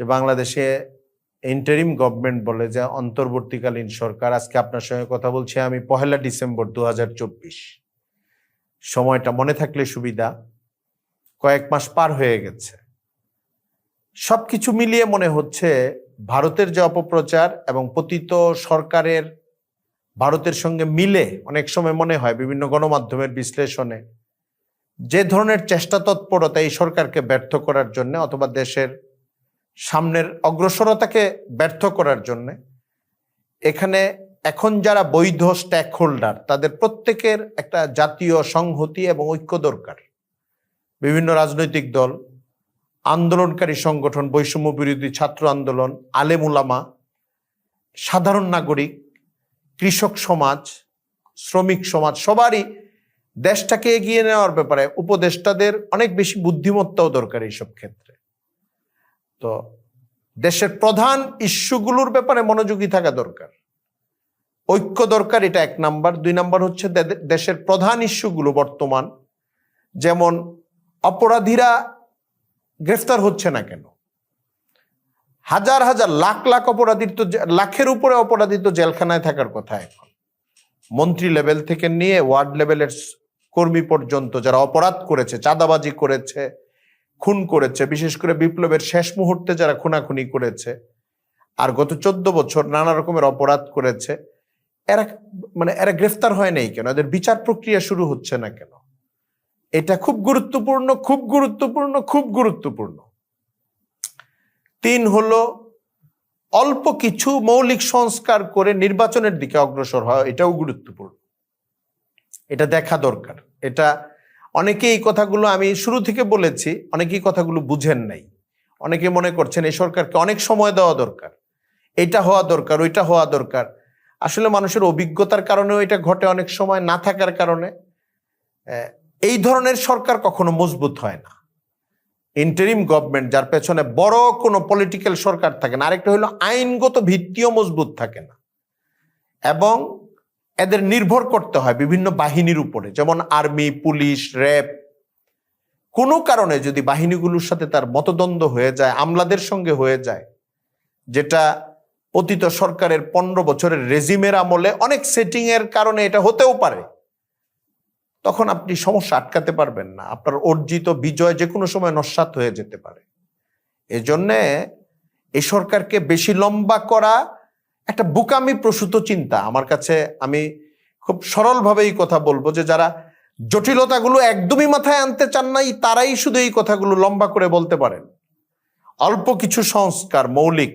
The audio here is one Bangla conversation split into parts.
যে বাংলাদেশে ইন্টারিম গভর্নমেন্ট বলে যে অন্তর্বর্তীকালীন সরকার, আজকে আপনার সঙ্গে কথা বলছি আমি পহেলা ডিসেম্বর দু হাজার চব্বিশ। সময়টা মনে থাকলে সুবিধা, কয়েক মাস পার হয়ে গেছে। সবকিছু মিলিয়ে মনে হচ্ছে ভারতের যে অপপ্রচার এবং পতিত সরকারের ভারতের সঙ্গে মিলে অনেক সময় মনে হয় বিভিন্ন গণমাধ্যমের বিশ্লেষণে যে ধরনের চেষ্টা তৎপরতা এই সরকারকে ব্যর্থ করার জন্য অথবা দেশের সামনের অগ্রসরতাকে ব্যর্থ করার জন্য, এখানে এখন যারা বৈধ স্ট্যাক হোল্ডার তাদের প্রত্যেকের একটা জাতীয় সংহতি এবং ঐক্য দরকার। বিভিন্ন রাজনৈতিক দল, আন্দোলনকারী সংগঠন, বৈষম্য বিরোধী ছাত্র আন্দোলন, আলেম উলামা, সাধারণ নাগরিক, কৃষক সমাজ, শ্রমিক সমাজ, সবারই দেশটাকে এগিয়ে নেওয়ার ব্যাপারে উপদেষ্টাদের অনেক বেশি বুদ্ধিমত্তাও দরকার এইসব ক্ষেত্রে। তো দেশের প্রধান ইস্যুগুলোর ব্যাপারে মনোযোগী থাকা দরকার। ঐক্য দরকার, এটা এক নাম্বার। দুই নাম্বার হচ্ছে দেশের প্রধান ইস্যুগুলো বর্তমান, যেমন অপরাধীরা গ্রেফতার হচ্ছে না কেন? হাজার হাজার লাখ লাখ অপরাধীর তো লাখের উপরে অপরাধী তো জেলখানায় থাকার কথা এখন। মন্ত্রী লেভেল থেকে নিয়ে ওয়ার্ড লেভেলের কর্মী পর্যন্ত যারা অপরাধ করেছে, চাঁদাবাজি করেছে খুন করেছে, বিশেষ করে বিপ্লবের শেষ মুহূর্তে যারা খুনাখুনি করেছে, আর গত চোদ্দ বছর নানা রকমের অপরাধ করেছে, এরা মানে এরা গ্রেফতার হয় নাই কেন? এদের বিচার প্রক্রিয়া শুরু হচ্ছে না কেন? এটা খুব গুরুত্বপূর্ণ খুব গুরুত্বপূর্ণ খুব গুরুত্বপূর্ণ। তিন হলো, অল্প কিছু মৌলিক সংস্কার করে নির্বাচনের দিকে অগ্রসর হয় এটাও গুরুত্বপূর্ণ। এটা দেখা দরকার। এটা অনেকেই এই কথাগুলো আমি শুরু থেকে বলেছি, অনেকেই কথাগুলো বুঝেন নাই। অনেকে মনে করছেন এই সরকারকে অনেক সময় দেওয়া দরকার, এটা হওয়া দরকার, ওইটা হওয়া দরকার। আসলে মানুষের অভিজ্ঞতার কারণেও এটা ঘটে অনেক সময় না থাকার কারণে। এই ধরনের সরকার কখনো মজবুত হয় না। ইন্টারিম গভর্নমেন্ট যার পেছনে বড় কোনো পলিটিক্যাল সরকার থাকে না, আরেকটা হলো আইনগত ভিত্তিও মজবুত থাকে না। এবং এদের নির্ভর করতে হয় বিভিন্ন বাহিনীর উপরে, যেমন আর্মি, পুলিশ, র্যাব। কোনো কারণে যদি বাহিনীগুলোর সাথে তার মতদ্বন্দ্ব হয়ে যায়, আমলাদের সঙ্গে হয়ে যায়, যেটা অতীত সরকারের পনেরো বছরের রেজিমের আমলে অনেক সেটিং এর কারণে এটা হতেও পারে, তখন আপনি সমস্যা আটকাতে পারবেন না। আপনার অর্জিত বিজয় যে কোনো সময় নস্বাত হয়ে যেতে পারে। এজন্যে এ সরকারকে বেশি লম্বা করা একটা বুকামি প্রসূত চিন্তা। আমার কাছে আমি খুব সরলভাবে এই কথা বলব যে, যারা জটিলতাগুলো একদমই মাথায় আনতে চান নাই, তারাই শুধু এই কথাগুলো লম্বা করে বলতে পারেন। অল্প কিছু সংস্কার, মৌলিক,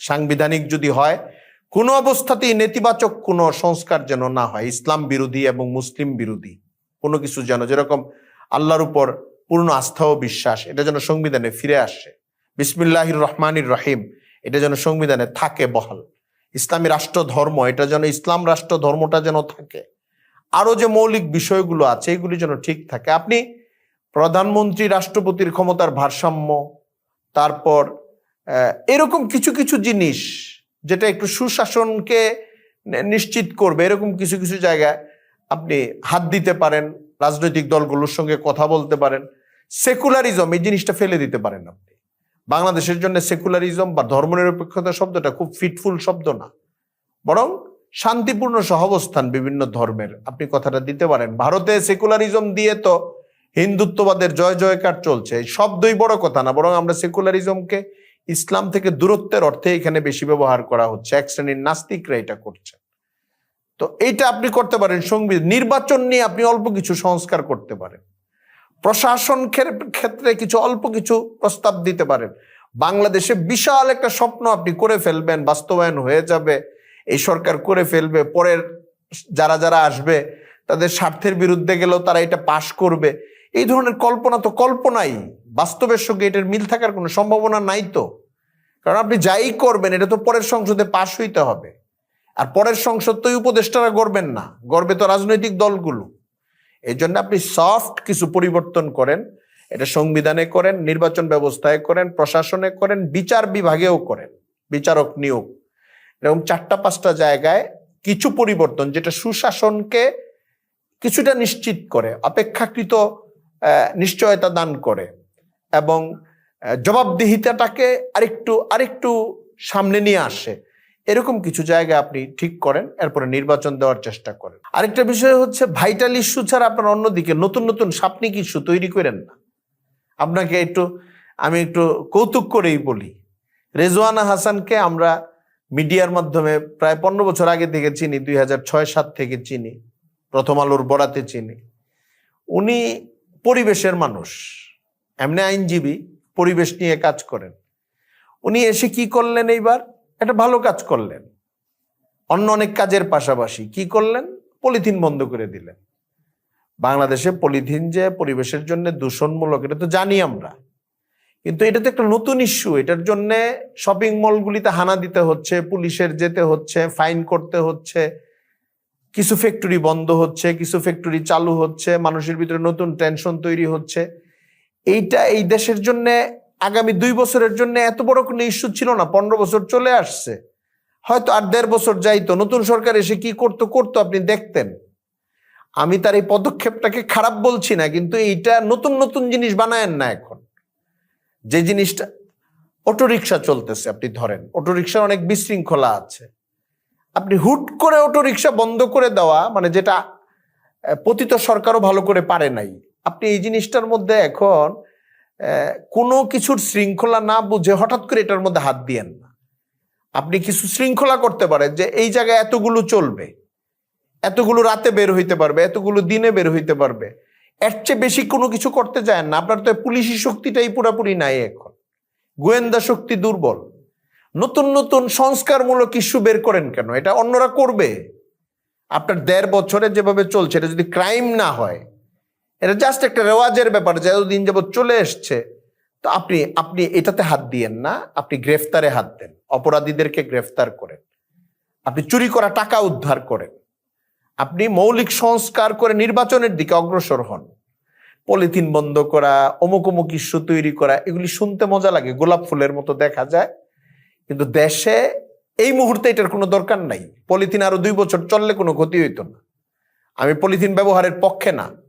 সাংবিধানিক যদি হয়, কোনো অবস্থাতেই নেতিবাচক কোনো সংস্কার যেন না হয়। ইসলাম বিরোধী এবং মুসলিম বিরোধী, কোনো কিছু যেন, যেরকম আল্লাহর উপর পূর্ণ আস্থা ও বিশ্বাস, এটা যেন সংবিধানে ফিরে আসে। বিসমিল্লাহির রহমানির রহিম, এটা যেন সংবিধানে থাকে বহাল। ইসলামী রাষ্ট্র ধর্ম এটা যেন ইসলাম রাষ্ট্র ধর্মটা যেন থাকে। আরও যে মৌলিক বিষয়গুলো আছে, এগুলি যেন ঠিক থাকে। আপনি প্রধানমন্ত্রী, রাষ্ট্রপতির ক্ষমতার ভারসাম্য, তারপর এরকম কিছু কিছু জিনিস যেটা একটু সুশাসনকে নিশ্চিত করবে, এরকম কিছু কিছু জায়গায় আপনি হাত দিতে পারেন, রাজনৈতিক দলগুলোর সঙ্গে কথা বলতে পারেন। সেকুলারিজম, এই জিনিসটা ফেলে দিতে পারেন আপনি। বাংলাদেশের জন্য সেকুলারিজম বা ধর্মনিরপেক্ষতা শব্দটা খুব ফিটফুল শব্দ না। বরং শান্তিপূর্ণ সহাবস্থান বিভিন্ন ধর্মের। আপনি কথাটা দিতে পারেন, ভারতে সেকুলারিজম দিয়ে তো হিন্দুত্ববাদের জয় জয়কার চলছে। এই শব্দই বড় কথা না, বরং আমরা সেকুলারিজমকে ইসলাম থেকে দূরত্বের অর্থে এখানে বেশি ব্যবহার করা হচ্ছে। এক শ্রেণির নাস্তিকরা এটা করছে তো এইটা আপনি করতে পারেন সংবিধান নির্বাচন নিয়ে আপনি অল্প কিছু সংস্কার করতে পারেন। প্রশাসন ক্ষেত্রে কিছু, অল্প কিছু প্রস্তাব দিতে পারেন বাংলাদেশে বিশাল একটা স্বপ্ন আপনি করে ফেলবেন, বাস্তবায়ন হয়ে যাবে। এই সরকার করে ফেলবে, পরের যারা যারা আসবে, তাদের স্বার্থের বিরুদ্ধে গেলেও তারা এটা পাশ করবে। এই ধরনের কল্পনা তো কল্পনাই। বাস্তবের সঙ্গে এটার মিল থাকার কোনো সম্ভাবনা নাই তো। কারণ আপনি যাই করবেন, এটা তো পরের সংসদে পাশ হইতে হবে। আর পরের সংসদ তো উপদেষ্টারা গড়বেন না। গড়বে তো রাজনৈতিক দলগুলো। এই জন্য আপনি সফট কিছু পরিবর্তন করেন। এটা সংবিধানে করেন, নির্বাচন ব্যবস্থায় করেন, প্রশাসনে করেন, বিচার বিভাগেও করেন, বিচারক নিয়োগ। এরকম চারটা, পাঁচটা জায়গায় কিছু পরিবর্তন যেটা সুশাসনকে কিছুটা নিশ্চিত করে, অপেক্ষাকৃত নিশ্চয়তা দান করে এবং জবাবদিহিতাটাকে আরেকটু আরেকটু সামনে নিয়ে আসে। এরকম কিছু জায়গা আপনি ঠিক করেন, এরপরে নির্বাচন দেওয়ার চেষ্টা করেন। আরেকটা বিষয় হচ্ছে ভাইটাল ইস্যু ছাড়া আপনার অন্যদিকে নতুন নতুন সাপনিক ইস্যু তৈরি করেন না? আপনাকে একটু, আমি একটু কৌতুক করেই বলি। রেজওয়ানা হাসানকে আমরা মিডিয়ার মাধ্যমে প্রায় পনেরো বছর আগে থেকে চিনি, দুই হাজার ছয়, সাত থেকে চিনি, প্রথম আলোর বরাতে চিনি। উনি পরিবেশের মানুষ, এমনি আইনজীবী, পরিবেশ নিয়ে কাজ করেন। উনি এসে কি করলেন এইবার? একটা ভালো কাজ করলেন। অন্য অনেক কাজের পাশাপাশি কি করলেন? পলিথিন বন্ধ করে দিলেন। বাংলাদেশে পলিথিন যে পরিবেশের জন্য দূষণমূলক, এটা তো জানি আমরা। কিন্তু এটা তো একটা নতুন ইস্যু, এটার জন্য শপিং মলগুলিতে হানা দিতে হচ্ছে, পুলিশের যেতে হচ্ছে, ফাইন করতে হচ্ছে, কিছু ফ্যাক্টরি বন্ধ হচ্ছে, কিছু ফ্যাক্টরি চালু হচ্ছে, মানুষের ভিতরে নতুন টেনশন তৈরি হচ্ছে। এইটা এই দেশের জন্য আগামী দুই বছরের জন্য এত বড় কোনো ইস্যু ছিল না, পনেরো বছর চলে আসছে। হয়তো আর দেড় বছর যাইতো, নতুন সরকার এসে কি করতো করতো, আপনি দেখতেন। আমি তার এই পদক্ষেপটাকে খারাপ বলছি না, কিন্তু এইটা নতুন নতুন জিনিস বানায়েন না এখন। যে জিনিসটা, অটোরিকশা চলতেছে, আপনি ধরেন অটোরিকশা অনেক বিশৃঙ্খলা আছে। আপনি হুট করে অটোরিকশা বন্ধ করে দেওয়া মানে যেটা পতিত সরকারও ভালো করে পারে নাই। আপনি এই জিনিসটার মধ্যে এখন কোনো কিছুর শৃঙ্খলা না বুঝে হঠাৎ করে এটার মধ্যে হাত দিয়েন না। আপনি কিছু শৃঙ্খলা করতে পারেন যে এই জায়গায় এতগুলো চলবে, এতগুলো রাতে বের হইতে পারবে, এতগুলো দিনে বের হইতে পারবে। এর চেয়ে বেশি কোনো কিছু করতে চায় না। আপনার তো পুলিশি শক্তিটাই পুরাপুরি নাই এখন। গোয়েন্দা শক্তি দুর্বল। নতুন নতুন সংস্কারমূলক ইস্যু বের করেন কেন? এটা অন্যরা করবে। আপনার দেড় বছরে যেভাবে চলছে, এটা যদি ক্রাইম না হয় এটা জাস্ট একটা রেওয়াজের ব্যাপার, যে এতদিন যাবৎ চলে এসছে। তো আপনি আপনি এটাতে হাত দিয়েন না, আপনি গ্রেফতারে হাত দেন, অপরাধীদেরকে গ্রেফতার করেন। আপনি চুরি করা টাকা উদ্ধার করেন। আপনি মৌলিক সংস্কার করে নির্বাচনের দিকে অগ্রসর হন। পলিথিন বন্ধ করা, অমুক অমুক ইস্যু তৈরি করা, এগুলি শুনতে মজা লাগে, গোলাপ ফুলের মতো দেখা যায়। কিন্তু দেশে এই মুহূর্তে এটার কোনো দরকার নাই। পলিথিন আরও দুই বছর চললে কোনো ক্ষতি হইতো না। আমি পলিথিন ব্যবহারের পক্ষে না।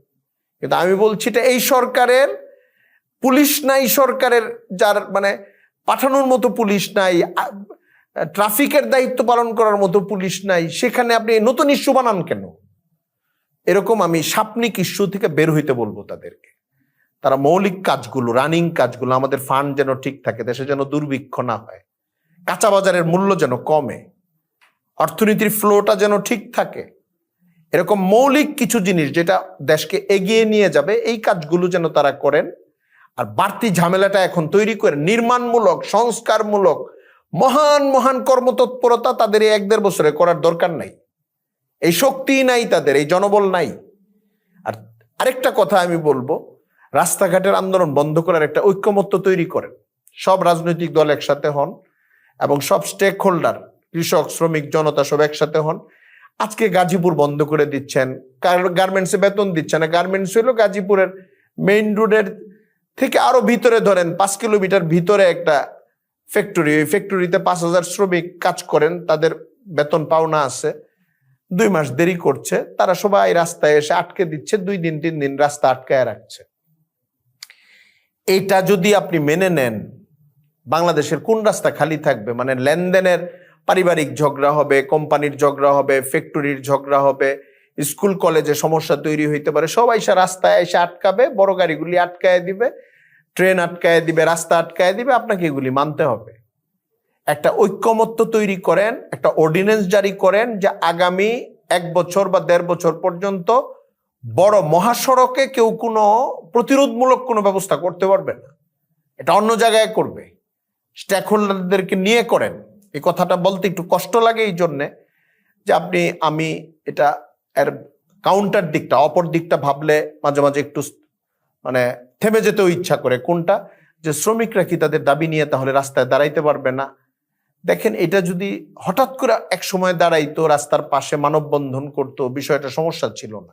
কিন্তু আমি বলছি এটা এই সরকারের, পুলিশ নাই সরকারের যার মানে পাঠানোর মতো পুলিশ নাই ট্রাফিকের দায়িত্ব পালন করার মতো পুলিশ নাই, সেখানে আপনি নতুন ইস্যু বানান কেন? এরকম আমি সাপনিক ইস্যু থেকে বের হইতে বলব তাদেরকে। তারা মৌলিক কাজগুলো, রানিং কাজগুলো, আমাদের ফান্ড যেন ঠিক থাকে, দেশে যেন দুর্ভিক্ষ না হয়, কাঁচা বাজারের মূল্য যেন কমে, অর্থনীতির ফ্লোটা যেন ঠিক থাকে। এরকম মৌলিক কিছু জিনিস যেটা দেশকে এগিয়ে নিয়ে যাবে, এই কাজগুলো যেন তারা করেন। আর বাড়তি ঝামেলাটা এখন তৈরি করে নির্মাণমূলক, সংস্কারমূলক, মহান মহান কর্মতৎপরতা তাদের এই এক দেড় বছরে করার দরকার নাই। এই শক্তি নাই তাদের, এই জনবল নাই। আর আরেকটা কথা আমি বলব, রাস্তাঘাটের আন্দোলন বন্ধ করার একটা ঐক্যমত্য তৈরি করেন। সব রাজনৈতিক দল একসাথে হন এবং সব স্টেক হোল্ডার কৃষক, শ্রমিক, জনতা সব একসাথে হন। আজকে গাজীপুর বন্ধ করে দিচ্ছেন। গার্মেন্টসে বেতন দিচ্ছে না। গার্মেন্টস হলো গাজীপুরের মেইন রোডের থেকে আরও ভিতরে ধরেন, পাঁচ কিলোমিটার ভিতরে একটা ফ্যাক্টরি ওই ফ্যাক্টরিতে পাঁচ হাজার শ্রমিক কাজ করেন, তাদের বেতন পাওনা আছে। দুই মাস দেরি করছে। তারা সবাই রাস্তায় এসে আটকে দিচ্ছে, দুই দিন, তিন দিন রাস্তা আটকায় রাখছে। এইটা যদি আপনি মেনে নেন, বাংলাদেশের কোন রাস্তা খালি থাকবে? মানে লেনদেনের পারিবারিক ঝগড়া হবে, কোম্পানির ঝগড়া হবে ফ্যাক্টরির ঝগড়া হবে, স্কুল, কলেজে সমস্যা তৈরি হইতে পারে। সবাই সে রাস্তায় এসে আটকাবে, বড় গাড়িগুলি আটকায় দিবে, ট্রেন আটকায় দিবে, রাস্তা আটকায় দিবে, আপনাকে এগুলি মানতে হবে। একটা ঐক্যমত্য তৈরি করেন, একটা অর্ডিন্যান্স জারি করেন যে আগামী এক বছর বা দেড় বছর পর্যন্ত বড় মহাসড়কে কেউ কোনো প্রতিরোধমূলক কোনো ব্যবস্থা করতে পারবে না। এটা অন্য জায়গায় করবে। স্টেক হোল্ডারদেরকে নিয়ে করেন। এই কথাটা বলতে একটু কষ্ট লাগে এই জন্যে যে আপনি, আমি এটা এর কাউন্টার দিকটা, অপর দিকটা ভাবলে মাঝে মাঝে একটু মানে থেমে যেতেও ইচ্ছা করে। কোনটা? যে শ্রমিকরা কি তাদের দাবি নিয়ে তাহলে রাস্তায় দাঁড়াইতে পারবে না? দেখেন, এটা যদি হঠাৎ করে এক সময় দাঁড়াইতো, রাস্তার পাশে মানববন্ধন করতো, বিষয়টা সমস্যা ছিল না।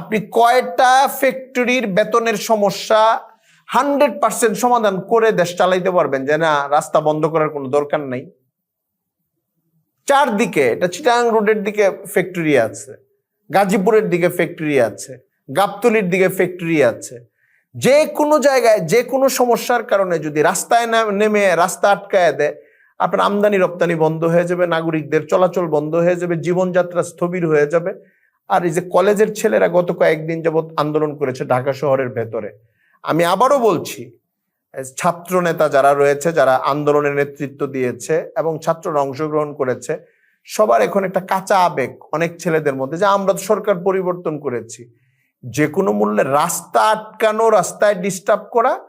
আপনি কয়টা ফ্যাক্টরির বেতনের সমস্যা হান্ড্রেড পার্সেন্ট সমাধান করে দেশ চালাইতে পারবেন? যে না, রাস্তা বন্ধ করার কোনো দরকার নাই। চারদিকে, এটা চিটাং রোডের দিকে ফ্যাক্টরি আছে, গাজীপুরের দিকে ফ্যাক্টরি আছে, গাবতলির দিকে ফ্যাক্টরি আছে। যে কোনো জায়গায়, যে কোনো সমস্যার কারণে যদি রাস্তায় নেমে রাস্তা আটকায় দেয়, আপনার আমদানি রপ্তানি বন্ধ হয়ে যাবে, নাগরিকদের চলাচল বন্ধ হয়ে যাবে, জীবনযাত্রা স্থবির হয়ে যাবে। আর এই যে কলেজের ছেলেরা গত কয়েকদিন যাবৎ আন্দোলন করেছে ঢাকা শহরের ভেতরে। আমি আবারও বলছি ছাত্র নেতা যারা রয়েছে, যারা আন্দোলনের নেতৃত্ব দিয়েছে এবং ছাত্ররা অংশগ্রহণ করেছে, সবার এখন একটা কাঁচা আবেগ অনেক ছেলেদের মধ্যে যে আমরা তো সরকার পরিবর্তন করেছি। যে কোনো মূল্যে রাস্তা আটকানো, রাস্তায় ডিস্টার্ব করা,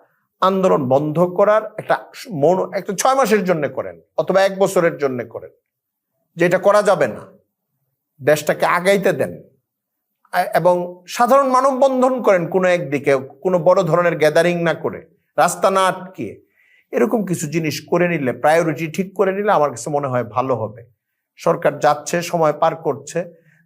আন্দোলন বন্ধ করার একটা মন, একটা ছয় মাসের জন্য করেন, অথবা এক বছরের জন্য করেন। যে এটা করা যাবে না। দেশটাকে আগাইতে দেন। এবং সাধারণ মানববন্ধন করেন কোনো একদিকে, কোনো বড় ধরনের গ্যাদারিং না করে। রাস্তা না আটকিয়ে এরকম কিছু জিনিস করে নিলে প্রায়োরিটি ঠিক করে নিলে আমার কাছে মনে হয় ভালো হবে। সরকার যাচ্ছে, সময় পার করছে,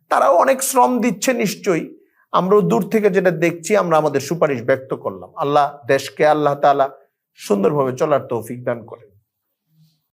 তারাও অনেক শ্রম দিচ্ছে নিশ্চয়ই। আমরাও দূর থেকে যেটা দেখছি, আমরা আমাদের সুপারিশ ব্যক্ত করলাম। আল্লাহ দেশকে, আল্লাহ তালা সুন্দরভাবে চলার তৌফিক দান করেন।